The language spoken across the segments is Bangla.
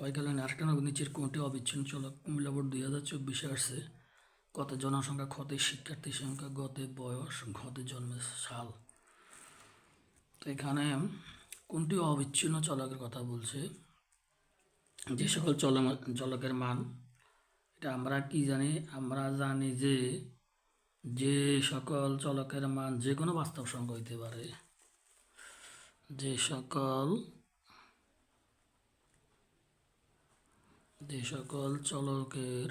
সবাইকালীন আরেকটা নগর নিচের কোনটি অবিচ্ছিন্ন চলক কুমিল্লা বোর্ড দুই হাজার চব্বিশে আসছে। কত জনসংখ্যা, ক্ষতে শিক্ষার্থী সংখ্যা, গতে বয়স ঘতে জন্মের সাল। তো এখানে কোনটি অবিচ্ছিন্ন চলকের কথা বলছে? যে সকল চল চলকের মান, এটা আমরা কি জানি? আমরা জানি যে যে সকল চলকের মান যে কোনো বাস্তব সংখ্যা হইতে পারে। যে সকল যে সকল চলকের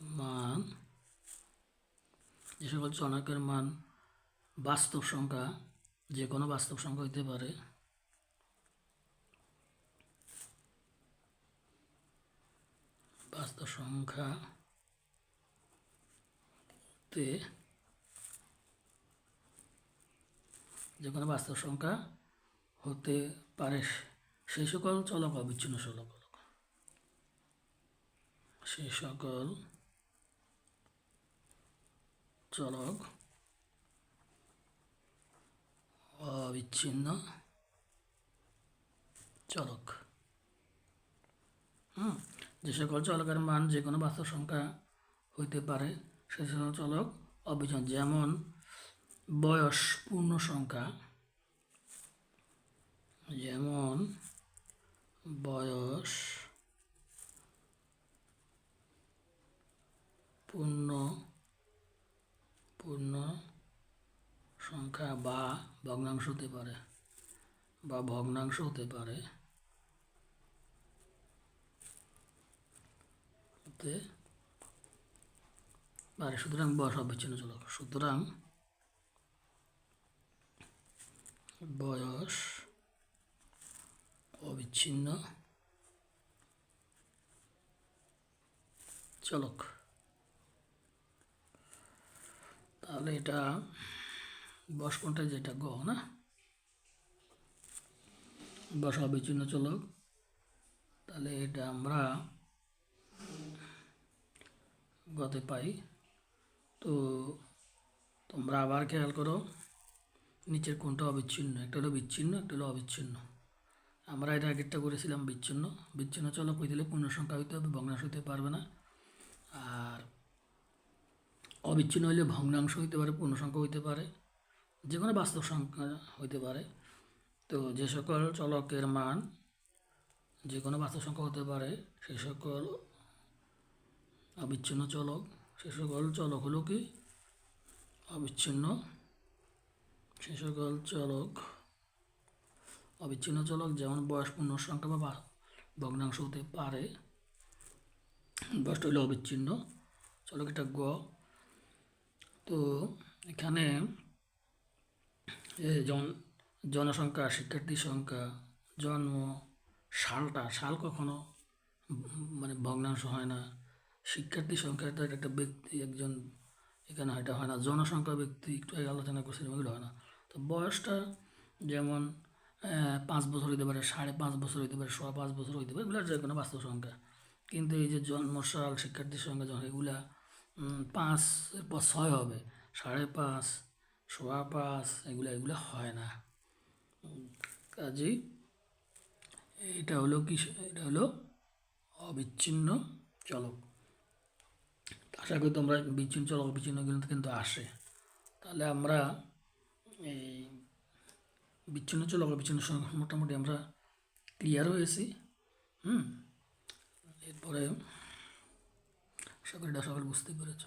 মান, যে সকল চলকের মান বাস্তব সংখ্যা, যে কোনো বাস্তব সংখ্যা হইতে পারে। বাস্তব সংখ্যা তে যে কোনো বাস্তব সংখ্যা হতে পারে। সেই সকল চলক অবিচ্ছিন্ন চলক সকল চলক অবিচ্ছিন্ন চলক। হুম, যে সকল চলকের মান যে কোনো বাস্তব সংখ্যা হইতে পারে, সে সকল চলক অবিচ্ছিন্ন। যেমন বয়স পূর্ণ সংখ্যা, যেমন বয়স পূর্ণ পূর্ণ সংখ্যা বা ভগ্নাংশ হতে পারে, বা ভগ্নাংশ হতে পারে। হতে পারে। সুতরাং বয়স অবিচ্ছিন্ন চলক। সুতরাং বয়স অবিচ্ছিন্ন চলক। তাহলে এটা বয়স কোনটা যেটা গ, না? বয়স অবিচ্ছিন্ন চলক। তাহলে এটা আমরা গতে পাই। তো তোমরা আবার খেয়াল করো, নিচের কোনটা অবিচ্ছিন্ন, একটা হলো বিচ্ছিন্ন, একটা হলো অবিচ্ছিন্ন। আমরা এটা আগেরটা করেছিলাম বিচ্ছিন্ন। বিচ্ছিন্ন চলক হয়ে দিলে পূর্ণ সংখ্যা হইতে হবে, ভগ্নাংশ হইতে পারবে না। আর অবিচ্ছিন্ন হইলে ভগ্নাংশ হইতে পারে, পূর্ণ সংখ্যা হইতে পারে। যে কোনো বাস্তব সংখ্যা হইতে পারে। তো যে সকল চলকের মান যে কোনো বাস্তব সংখ্যা হতে পারে, সে সকল অবিচ্ছিন্ন চলক, সে সকল চলক হলো কি? অবিচ্ছিন্ন। সে সকল চলক অবিচ্ছিন্ন চলক যেমন বয়স পূর্ণ সংখ্যা বা ভগ্নাংশ হতে পারে। বয়সটা হলো অবিচ্ছিন্ন চলক, এটা গ। তো এখানে জন জনসংখ্যা, শিক্ষার্থী সংখ্যা জন্ম সালটা সাল কখনো মানে ভগ্নাংশ হয় না। শিক্ষার্থী সংখ্যাটা একটা ব্যক্তি, একজন এখানে এটা হয় না। জনসংখ্যা ব্যক্তি একটু আগে আলোচনা করছিলাম, এগুলো হয় না। তো বয়সটা যেমন পাঁচ বছর হইতে পারে, সাড়ে পাঁচ বছর হইতে পারে, সোয়া পাঁচ বছর হইতে পারে এগুলো যে কোনো বাস্তব সংখ্যা। কিন্তু এই যে জন্মসাল শিক্ষার্থীর সংখ্যা যখন এগুলা পাঁচ পর ছয় হবে, সাড়ে পাঁচ, সোয়া পাঁচ, এগুলো এগুলো হয় না। কাজেই এটা হলো কি, এটা হলো অবিচ্ছিন্ন চলক। আশা করি তোমরা বিচ্ছিন্ন চলক অবিচ্ছিন্নগুলো কিন্তু আসে। তাহলে আমরা এই বিচ্ছিন্ন চলক অবিচ্ছিন্ন মোটামুটি আমরা ক্লিয়ার হয়েছি, হুম? এরপরে আশা করি এটা সকল বুঝতে পেরেছ।